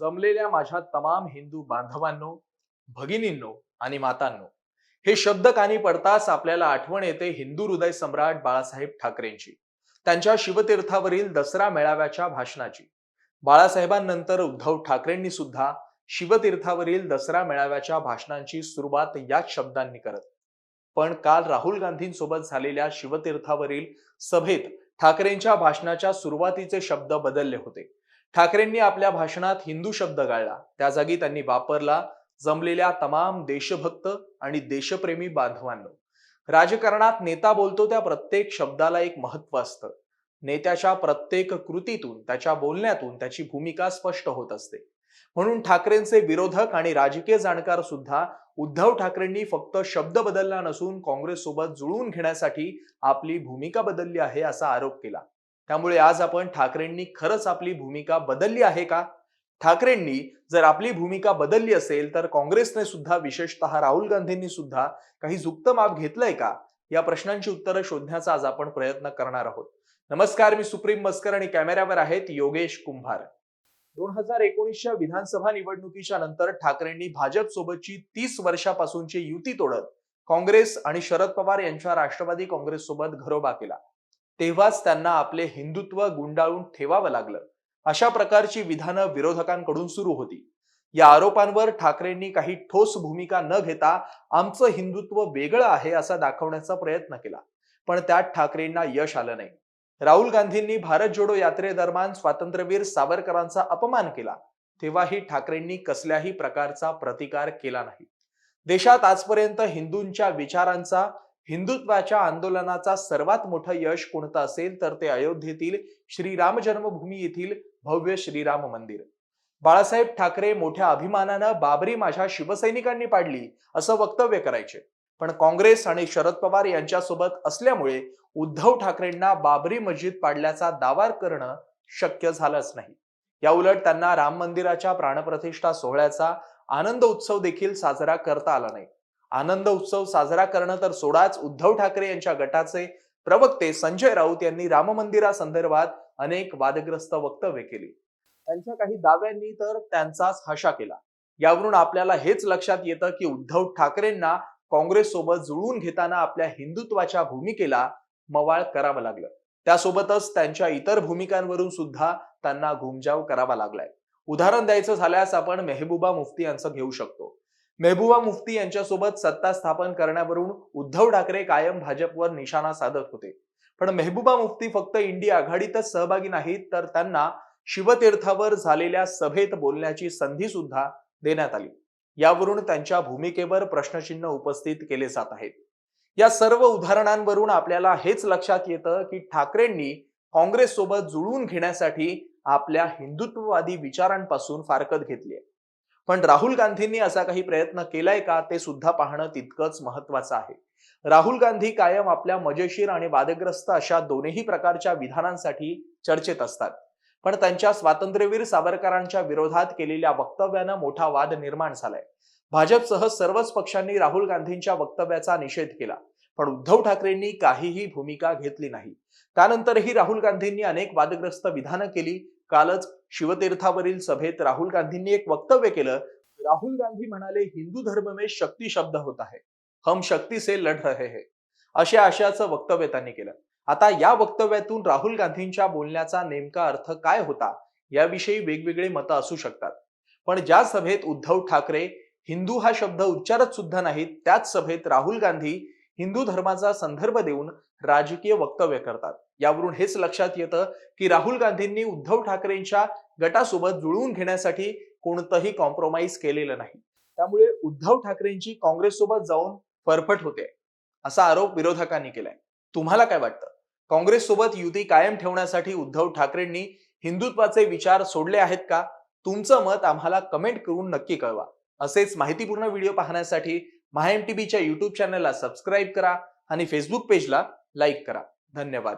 जमलेल्या माझ्या तमाम हिंदू बांधवांनो भगिनींनो आणि मातांनो हे शब्द कानी पडताच आपल्याला आठवण येते हिंदू हृदय सम्राट बाळासाहेब ठाकरेंची त्यांच्या शिवतीर्थावरील दसरा मेळाव्याच्या भाषणाची. बाळासाहेबांनंतर उद्धव ठाकरेंनी सुद्धा शिवतीर्थावरील दसरा मेळाव्याच्या भाषणांची सुरुवात याच शब्दांनी करत. पण काल राहुल गांधींसोबत झालेल्या शिवतीर्थावरील सभेत ठाकरेंच्या भाषणाच्या सुरुवातीचे शब्द बदलले होते. ठाकरेंनी आपल्या भाषणात हिंदू शब्द गाळला. त्या जागी त्यांनी वापरला जमलेल्या तमाम देशभक्त आणि देशप्रेमी बांधवांनो. राजकारणात नेता बोलतो त्या प्रत्येक शब्दाला एक महत्त्व असतं. नेत्याच्या प्रत्येक कृतीतून त्याच्या बोलण्यातून त्याची भूमिका स्पष्ट होत असते. म्हणून ठाकरेंचे विरोधक आणि राजकीय जाणकार सुद्धा उद्धव ठाकरेंनी फक्त शब्द बदलला नसून काँग्रेस सोबत जुळवून घेण्यासाठी आपली भूमिका बदलली आहे असा आरोप केला. त्यामुळे आज आपण ठाकरेंनी खरंच आपली भूमिका बदलली आहे का? ठाकरेंनी जर आपली भूमिका बदलली असेल तर काँग्रेसने सुद्धा विशेषतः राहुल गांधींनी सुद्धा काही झुकतं माप घेतलंय का? या प्रश्नांची उत्तरं शोधण्याचा आज आपण प्रयत्न करणार आहोत. नमस्कार मी सुप्रीम मस्कर आणि कॅमेऱ्यावर आहेत योगेश कुंभार. दोन हजार एकोणीसच्या विधानसभा निवडणुकीच्या नंतर ठाकरेंनी भाजप सोबतची तीस वर्षापासूनची युती तोडत काँग्रेस आणि शरद पवार यांच्या राष्ट्रवादी काँग्रेस सोबत घरोबा केला. तेव्हाच त्यांना आपले हिंदुत्व गुंडाळून ठेवावं लागलं. अशा प्रकारची विधानं विरोधकांकडून सुरू होती. या आरोपांवर ठाकरेंनी काही ठोस भूमिका न घेता आमचं हिंदुत्व वेगळं आहे असा दाखवण्याचा प्रयत्न केला. पण त्यात ठाकरेंना यश आलं नाही. राहुल गांधींनी भारत जोडो यात्रेदरम्यान स्वातंत्र्यवीर सावरकरांचा अपमान केला. तेव्हाही ठाकरेंनी कसल्याही प्रकारचा प्रतिकार केला नाही. देशात आजपर्यंत हिंदूंच्या विचारांचा हिंदुत्वाच्या आंदोलनाचा सर्वात मोठं यश कोणतं असेल तर ते अयोध्येतील श्रीराम जन्मभूमी येथील भव्य श्रीराम मंदिर. बाळासाहेब ठाकरे मोठ्या अभिमानानं बाबरी माझ्या शिवसैनिकांनी पाडली असं वक्तव्य करायचे. पण काँग्रेस आणि शरद पवार यांच्यासोबत असल्यामुळे उद्धव ठाकरेंना बाबरी मस्जिद पाडल्याचा दावा करणं शक्य झालंच नाही. या उलट त्यांना राम मंदिराच्या प्राणप्रतिष्ठा सोहळ्याचा आनंद उत्सव देखील साजरा करता आला नाही. आनंद उत्सव साजरा करणं तर सोडाच उद्धव ठाकरे यांच्या गटाचे प्रवक्ते संजय राऊत यांनी राम मंदिरासंदर्भात अनेक वादग्रस्त वक्तव्य केली. त्यांच्या काही दाव्यांनी तर त्यांचाच हशा केला. यावरून आपल्याला हेच लक्षात येतं की उद्धव ठाकरेंना काँग्रेस सोबत जुळवून घेताना आपल्या हिंदुत्वाच्या भूमिकेला मवाळ करावं लागलं. त्यासोबतच त्यांच्या इतर भूमिकांवरून सुद्धा त्यांना घुमजाव करावा लागलाय. उदाहरण द्यायचं झाल्यास आपण मेहबूबा मुफ्ती यांचं घेऊ शकतो. मेहबूबा मुफ्ती यांच्यासोबत सत्ता स्थापन करण्यावरून उद्धव ठाकरे कायम भाजपवर निशाणा साधत होते. पण मेहबूबा मुफ्ती फक्त इंडिया आघाडीतच सहभागी नाहीत तर त्यांना शिवतीर्थावर झालेल्या सभेत बोलण्याची संधी सुद्धा देण्यात आली. यावरून त्यांच्या भूमिकेवर प्रश्नचिन्ह उपस्थित केले जात आहेत. या सर्व उदाहरणांवरून आपल्याला हेच लक्षात येतं की ठाकरेंनी काँग्रेस सोबत जुळवून घेण्यासाठी आपल्या हिंदुत्ववादी विचारांपासून फारकत घेतली आहे. पण राहुल गांधींनी असा काही प्रयत्न केलाय का ते सुद्धा पाहणं तितकंच महत्वाचं आहे. राहुल गांधी कायम आपल्या मजेशीर आणि वादग्रस्त अशा दोन्ही प्रकारच्या विधानांसाठी चर्चेत असतात. पण त्यांच्या स्वातंत्र्यवीर सावरकरांच्या विरोधात केलेल्या वक्तव्यानं मोठा वाद निर्माण झालाय. भाजपसह सर्वच पक्षांनी राहुल गांधींच्या वक्तव्याचा निषेध केला पण उद्धव ठाकरेंनी काहीही भूमिका घेतली नाही. त्यानंतरही राहुल गांधींनी अनेक वादग्रस्त विधानं केली कालच शिवतीर्थावरील सभेत राहुल गांधींनी एक वक्तव्य केलं. राहुल गांधी म्हणाले हिंदू धर्म में शक्ती शब्द होत आहे हम शक्ती से लढ रहे है. अशा आशयाचं वक्तव्य त्यांनी केलं. आता या वक्तव्यातून राहुल गांधींच्या बोलण्याचा नेमका अर्थ काय होता याविषयी वेगवेगळे मतं असू शकतात. पण ज्या सभेत उद्धव ठाकरे हिंदू हा शब्द उच्चारत सुद्धा नाहीत त्याच सभेत राहुल गांधी हिंदू धर्माचा संदर्भ देऊन राजकीय वक्तव्य करतात. यावरून हेच लक्षात येतं की राहुल गांधींनी उद्धव ठाकरेंच्या गटासोबत जुळवून घेण्यासाठी कोणतंही कॉम्प्रोमाइज केलेलं नाही. त्यामुळे उद्धव ठाकरेंची काँग्रेससोबत जाऊन फरफट होते. असा आरोप विरोधकांनी केलाय. तुम्हाला काय वाटतं? काँग्रेस सोबत युती कायम ठेवण्यासाठी उद्धव ठाकरेंनी हिंदुत्वाचे विचार सोडले आहेत का? तुमचं मत आम्हाला कमेंट करून नक्की कळवा. असेच माहितीपूर्ण व्हिडिओ पाहण्यासाठी माहेम टीव्हीच्या युट्यूब चॅनलला सबस्क्राईब करा आणि फेसबुक पेजला लाईक करा. धन्यवाद.